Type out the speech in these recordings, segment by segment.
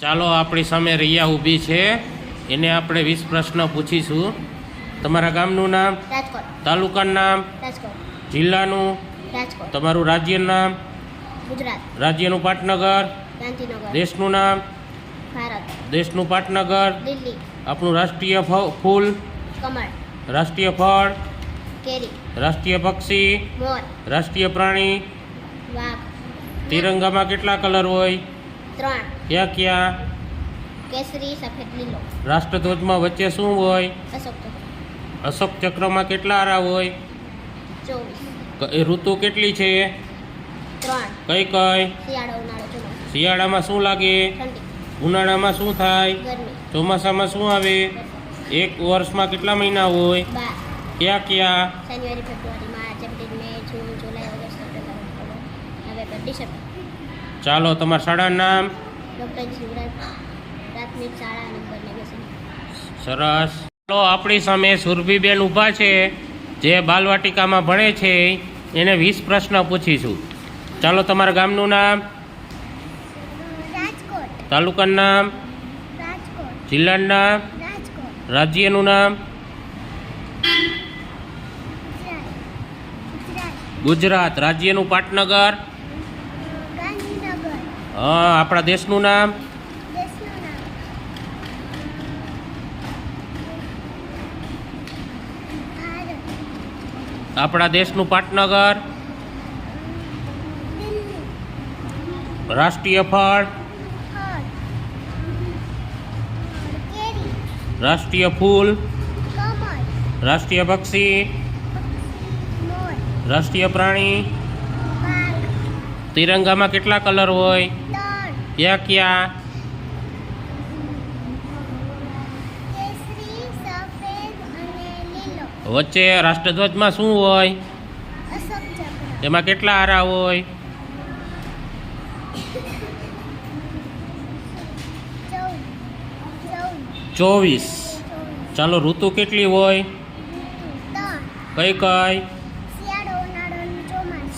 ચાલો આપણી સામે રિયા ઊભી છે. એને આપણે વીસ પ્રશ્ન પૂછીશું. તમારા ગામનું નામ? તાલુકાનું નામ? જિલ્લાનું? તમારું રાજ્યનું નામ? રાજ્યનું પાટનગર? દેશનું નામ? દેશનું પાટનગર? આપણું રાષ્ટ્રીય ફૂલ? રાષ્ટ્રીય ફળ? રાષ્ટ્રીય પક્ષી? રાષ્ટ્રીય પ્રાણી? તિરંગામાં કેટલા કલર હોય? ત્રણ. ક્યાં ક્યાં? કેસરી સફેદ લીલો. રાષ્ટ્રધ્વજમાં વચ્ચે શું હોય? અશોક ચક્ર. અશોક ચક્રમાં કેટલા આરા હોય? ચોવીસ. એ ઋતુ કેટલી છે? ત્રણ. કઈ કઈ? શિયાળો ઉનાળો ચોમાસું. શિયાળામાં શું લાગે? ઠંડી. ઉનાળામાં શું થાય? ગરમી. ચોમાસામાં શું આવે? એક વર્ષમાં કેટલા મહિના હોય? ક્યાં ક્યાં? જાન્યુઆરી ફેબ્રુઆરી માર્ચ એપ્રિલ મે જૂન જુલાઈ ઓગસ્ટ સપ્ટેમ્બર ઓક્ટોબર નવેમ્બર ડિસેમ્બર. ચાલો તમારા શાળાનું નામ? ડૉક્ટર શિવરાજ પ્રાથમિક શાળા નંબર નેવ્યાસી સરસ. ચાલો આપણી સામે સુરભીબેન ઊભા છે જે બાલવાટિકામાં ભણે છે એને વીસ પ્રશ્ન પૂછીશું. ચાલો તમારા ગામનું નામ તાલુકાનું નામ જિલ્લાનું નામ રાજ્યનું નામ? ગુજરાત. રાજ્યનું પાટનગર? હા આપણા દેશનું નામ? આપણા દેશનું પાટનગર? રાષ્ટ્રીય ફળ? રાષ્ટ્રીય ફૂલ? રાષ્ટ્રીય પક્ષી? રાષ્ટ્રીય પ્રાણી? તિરંગામાં કેટલા કલર હોય? ક્યાં ક્યાં? વચ્ચે રાષ્ટ્રધ્વજમાં શું હોય? એમાં કેટલા આરા હોય? ચોવીસ. ચાલો, ઋતુ કેટલી હોય? કઈ કઈ?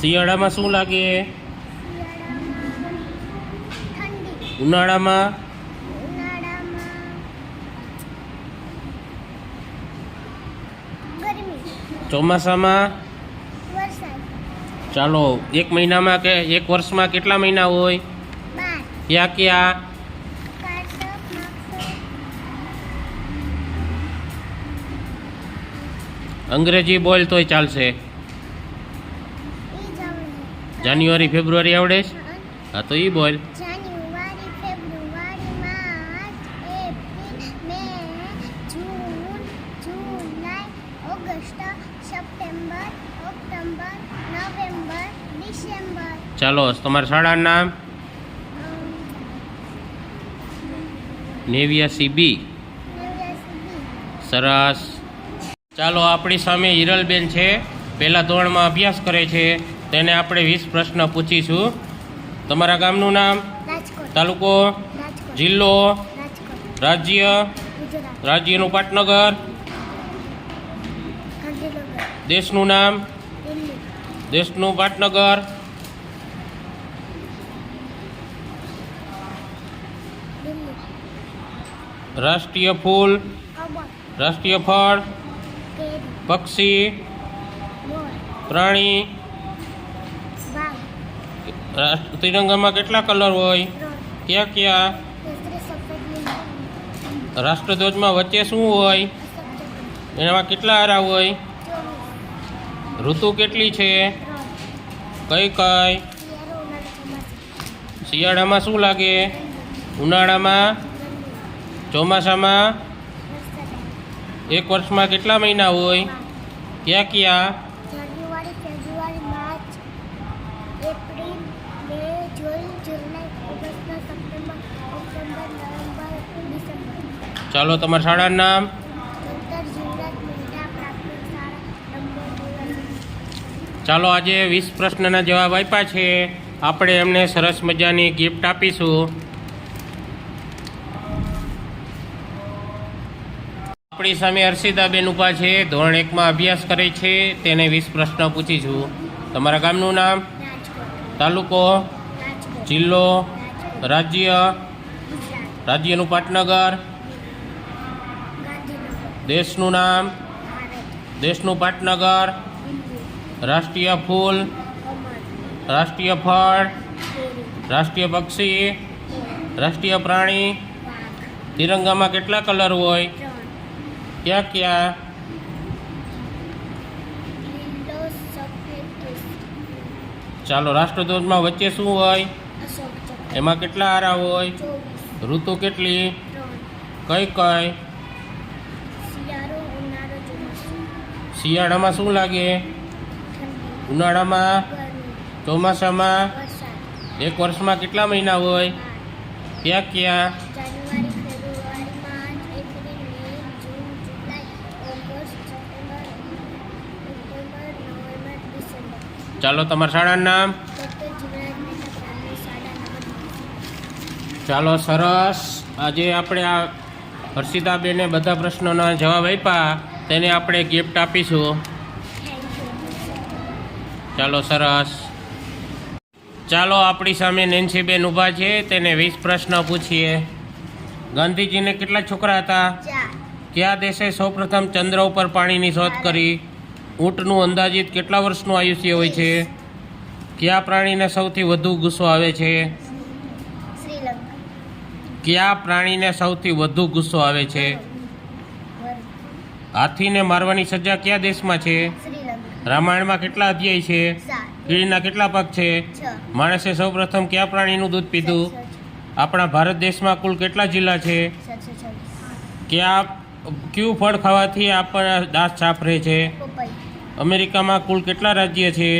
શિયાળામાં શું લાગે? ઉનાળામાં? ચોમાસામાં? ચાલો એક મહિનામાં કે એક વર્ષમાં કેટલા મહિના હોય? ક્યાં ક્યાં? અંગ્રેજી બોલ તોય ચાલશે. જાન્યુઆરી ફેબ્રુઆરી આવડે છે? હા. તો એ બોલ જાન્યુઆરી ફેબ્રુઆરી માર્ચ એપ્રિલ મે જૂન જુલાઈ ઓગસ્ટ સપ્ટેમ્બર ઓક્ટોબર નવેમ્બર ડિસેમ્બર ચાલો તમારા શાળાનું નામ? નેવ્યાસી બી સરસ. ચાલો આપણી સામે હિરલબેન છે. પહેલા ધોરણમાં અભ્યાસ કરે છે. તેને આપણે વીસ પ્રશ્ન પૂછીશું. તમારા ગામનું નામ? તાલુકો? જિલ્લો? રાજ્ય? રાજ્યનું પાટનગર? દેશનું નામ? દેશનું પાટનગર? રાષ્ટ્રીય ફૂલ? રાષ્ટ્રીય ફળ? પક્ષી? પ્રાણી? ત્રિરંગામાં કેટલા કલર હોય? ક્યાં ક્યાં? રાષ્ટ્રધ્વજમાં વચ્ચે શું હોય? એમાં કેટલા હારા હોય? ઋતુ કેટલી છે? કઈ કઈ? શિયાળામાં શું લાગે? ઉનાળામાં? ચોમાસામાં? એક વર્ષમાં કેટલા મહિના હોય? ક્યાં ક્યાં? ચાલો તમારા શાળાનું નામ ડૉક્ટર જીવરાજ મહેતા પ્રાથમિક શાળા નંબર નેવ્યાસી ચાલો આજે વીસ પ્રશ્નના જવાબ આપ્યા છે. આપણે એમને સરસ મજાની ગિફ્ટ આપીશું. આપણી સામે હર્ષિતાબેન ઊભા છે ધોરણ એકમાં અભ્યાસ કરે છે તેને વીસ પ્રશ્ન પૂછીશું. તમારા ગામનું નામ? તાલુકો? જિલ્લો? રાજ્ય? રાજ્યનું પાટનગર? દેશનું નામ? દેશનું પાટનગર? રાષ્ટ્રીય ફૂલ, રાષ્ટ્રીય ફળ, રાષ્ટ્રીય પક્ષી, રાષ્ટ્રીય પ્રાણી, તિરંગામાં કેટલા કલર હોય? ક્યાં ક્યાં? ચાલો, રાષ્ટ્રધ્વજમાં વચ્ચે શું હોય? એમાં કેટલા આરા હોય? ઋતુ કેટલી? કઈ કઈ? શિયાળામાં શું લાગે? ઉનાળામાં ચોમાસામાં એક વર્ષમાં કેટલા મહિના હોય? ક્યાં ક્યાં? ચાલો તમારા શાળાનું નામ? ચાલો સરસ. આજે આપણે આ હર્ષિતાબેને બધા પ્રશ્નોના જવાબ આપ્યા. તેને આપણે ગિફ્ટ આપીશું. ચાલો સરસ. ચાલો આપણી સામે નેન્સીબેન ઊભા છે તેને વીસ પ્રશ્ન પૂછીએ. ગાંધીજીને કેટલા છોકરા હતા? કયા દેશે સૌપ્રથમ ચંદ્ર ઉપર પાણીની શોધ કરી? ઊંટનું અંદાજિત કેટલા વર્ષનું આયુષ્ય હોય છે? કયા પ્રાણીને સૌથી વધુ ગુસ્સો આવે છે? કયા પ્રાણીને સૌથી વધુ ગુસ્સો આવે છે? હાથીને મારવાની સજા કયા દેશમાં છે? રામાયણમાં કેટલા અધ્યાય છે? કીડીના કેટલા પગ છે? માણસે સૌપ્રથમ કયા પ્રાણીનું દૂધ પીધું? આપણા ભારત દેશમાં કુલ કેટલા જિલ્લા છે? કયા કયું ફળ ખાવાથી આપણા દાંત સાફ રહે છે? અમેરિકામાં કુલ કેટલા રાજ્ય છે?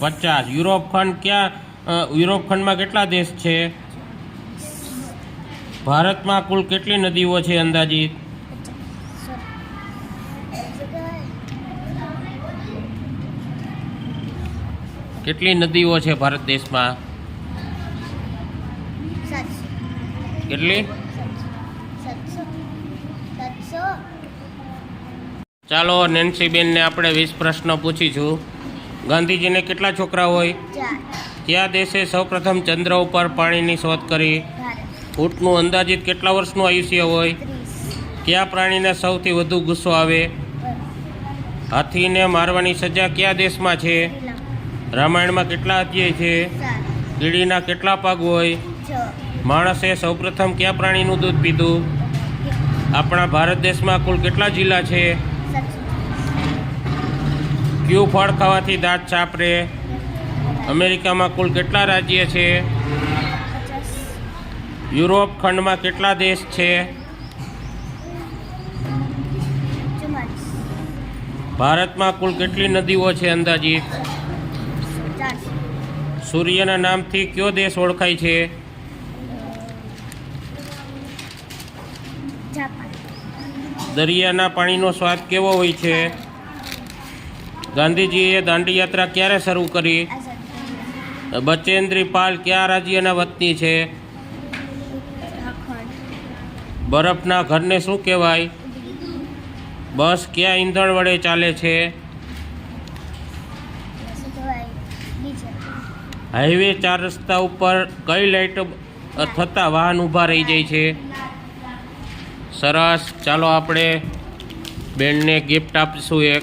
પચાસ. યુરોપ ખંડ ક્યાં યુરોપ ખંડમાં કેટલા દેશ છે? ભારતમાં કુલ કેટલી નદીઓ છે અંદાજિત? કેટલી નદીઓ છે ભારત દેશમાં? કેટલી? ચાલો નેન્સીબેનને આપણે વીસ પ્રશ્ન પૂછીશું. ગાંધીજીને કેટલા છોકરા હોય? કયા દેશે સૌપ્રથમ ચંદ્ર ઉપર પાણીની શોધ કરી? ઊંટનું અંદાજિત કેટલા વર્ષનું આયુષ્ય હોય? કયા પ્રાણીને સૌથી વધુ ગુસ્સો આવે? હાથીને મારવાની સજા કયા દેશમાં છે? રામાયણમાં કેટલા અધ્યાય છે? કીડીના કેટલા પગ હોય? માણસે સૌપ્રથમ કયા પ્રાણીનું દૂધ પીધું? આપણા ભારત દેશમાં કુલ કેટલા જિલ્લા છે? ક્યુ ફળ ખાવાથી દાંત સાફ અમેરિકામાં કુલ કેટલા રાજ્ય છે? યુરોપ ખંડમાં કેટલા દેશ છે? ભારતમાં કુલ કેટલી નદીઓ છે, અંદાજિત? સૂર્યના નામથી કયો દેશ ઓળખાય છે? દરિયાના પાણીનો સ્વાદ કેવો હોય છે? ગાંધીજીએ દાંડી યાત્રા ક્યારે શરૂ કરી? બચેન્દ્રી પાલ કયા રાજ્યના વતની છે? બરફના ઘરને શું કહેવાય? બસ કયા ઈંધણ વડે ચાલે છે? હાઈવે ચાર રસ્તા ઉપર કઈ લાઈટ થતાં વાહન ઊભા રહી જાય છે? સરસ. ચાલો આપણે બેનને ગિફ્ટ આપીશું એક.